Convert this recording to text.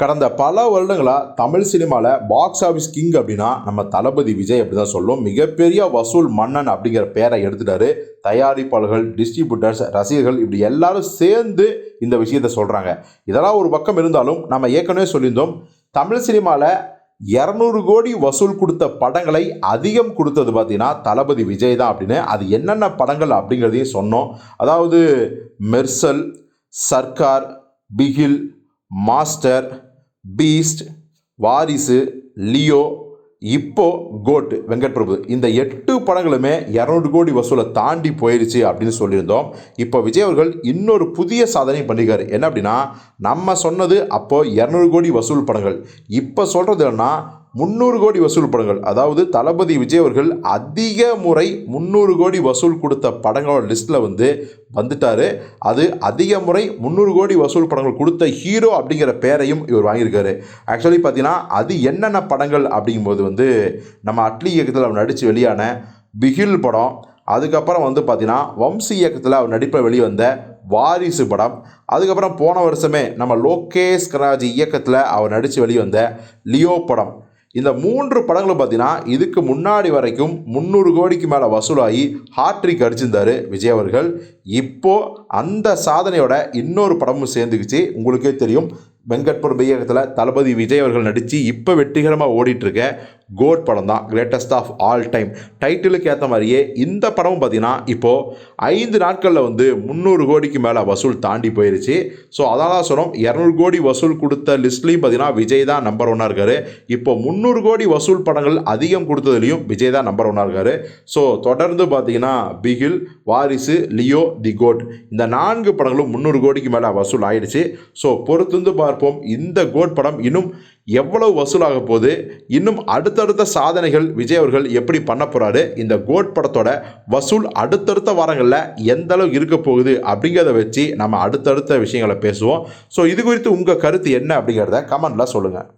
கடந்த பல வருடங்களாக தமிழ் சினிமாவில் பாக்ஸ் ஆஃபீஸ் கிங் அப்படின்னா நம்ம தளபதி விஜய் அப்படி தான் சொல்லும். மிகப்பெரிய வசூல் மன்னன் அப்படிங்கிற பேரை எடுத்துட்டாரு. தயாரிப்பாளர்கள் டிஸ்ட்ரிபியூட்டர்ஸ் ரசிகர்கள் இப்படி எல்லாரும் சேர்ந்து இந்த விஷயத்த சொல்கிறாங்க இதெல்லாம் ஒரு பக்கம் இருந்தாலும் நம்ம ஏற்கனவே சொல்லியிருந்தோம். தமிழ் சினிமாவில் இரநூறு கோடி வசூல் கொடுத்த படங்களை அதிகம் கொடுத்தது பார்த்தீங்கன்னா தளபதி விஜய் தான் அப்படின்னு. அது என்னென்ன படங்கள் அப்படிங்கிறதையும் சொன்னோம். அதாவது Mersal Sarkar Bigil Master Beast Varisu Leo இப்போ கோட் வெங்கட் பிரபு இந்த எட்டு படங்களுமே இரநூறு கோடி வசூலை தாண்டி போயிடுச்சு அப்படின்னு சொல்லியிருந்தோம். இப்போ விஜய் அவர்கள் இன்னொரு புதிய சாதனை பண்ணியிருக்காரு. என்ன அப்படின்னா நம்ம சொன்னது அப்போது இரநூறு கோடி வசூல் படங்கள். இப்போ சொல்கிறது என்னன்னா முந்நூறு கோடி வசூல் படங்கள். அதாவது தளபதி விஜய் அவர்கள் அதிக முறை முந்நூறு கோடி வசூல் கொடுத்த படங்களோட லிஸ்ட்டில் வந்து வந்துட்டாரு. அது அதிக முறை முந்நூறு கோடி வசூல் படங்கள் கொடுத்த ஹீரோ அப்படிங்கிற பேரையும் இவர் வாங்கியிருக்காரு. ஆக்சுவலி பார்த்தீங்கன்னா அது என்னென்ன படங்கள் அப்படிங்கும்போது வந்து நம்ம அட்லி இயக்கத்தில் அவர் நடித்து வெளியான பிகில் படம். அதுக்கப்புறம் வந்து பார்த்தீங்கன்னா வம்சி இயக்கத்தில் அவர் நடிப்பில் வெளிவந்த வாரிசு படம். அதுக்கப்புறம் போன வருஷமே நம்ம லோகேஷ் கராஜ் இயக்கத்தில் அவர் நடித்து வெளிவந்த லியோ படம். இந்த மூன்று படங்களும் பார்த்தீங்கன்னா இதுக்கு முன்னாடி வரைக்கும் முந்நூறு கோடிக்கு மேலே வசூலாகி ஹாட்ரிக் அடிச்சிருந்தாரு விஜய் அவர்கள். இப்போ அந்த சாதனையோட இன்னொரு படமும் சேர்ந்துக்குச்சு உங்களுக்கே தெரியும் வெங்கட்பூர் பிரபு இயக்கத்தில் தளபதி விஜய் அவர்கள் நடித்து இப்போ வெற்றிகரமாக ஓடிட்டுருக்க கோட் படம் தான் கிரேட்டஸ்ட் ஆஃப் ஆல் டைம் டைட்டிலுக்கு ஏற்ற மாதிரியே இந்த படமும் பார்த்தீங்கன்னா இப்போது ஐந்து நாட்களில் வந்து முந்நூறு கோடிக்கு மேலே வசூல் தாண்டி போயிருச்சு. ஸோ அதனால் சொன்னோம் இரநூறு கோடி வசூல் கொடுத்த லிஸ்ட்லேயும் பார்த்திங்கன்னா விஜய் தான் நம்பர் ஒன்னாக இருக்காரு. இப்போ முந்நூறு கோடி வசூல் படங்கள் அதிகம் கொடுத்ததுலையும் விஜய் தான் நம்பர் ஒன்னாக இருக்காரு. ஸோ தொடர்ந்து பார்த்திங்கன்னா பிகில் வாரிசு லியோ தி கோட் இந்த நான்கு படங்களும் முந்நூறு கோடிக்கு மேலே வசூல் ஆயிடுச்சு. ஸோ பொறுத்திருந்து பார்ப்போம் இந்த கோட் படம் இன்னும் எவ்வளவு வசூலாக போகுது இன்னும் அடுத்தடுத்த சாதனைகள் விஜய் அவர்கள் எப்படி பண்ண போகிறாரு இந்த கோட் படத்தோட வசூல் அடுத்தடுத்த வாரங்களில் எந்த அளவுக்கு இருக்க போகுது அப்படிங்கிறத வச்சு நம்ம அடுத்தடுத்த விஷயங்களை பேசுவோம். ஸோ இது குறித்து உங்கள் கருத்து என்ன அப்படிங்கிறத கமெண்ட்டில் சொல்லுங்கள்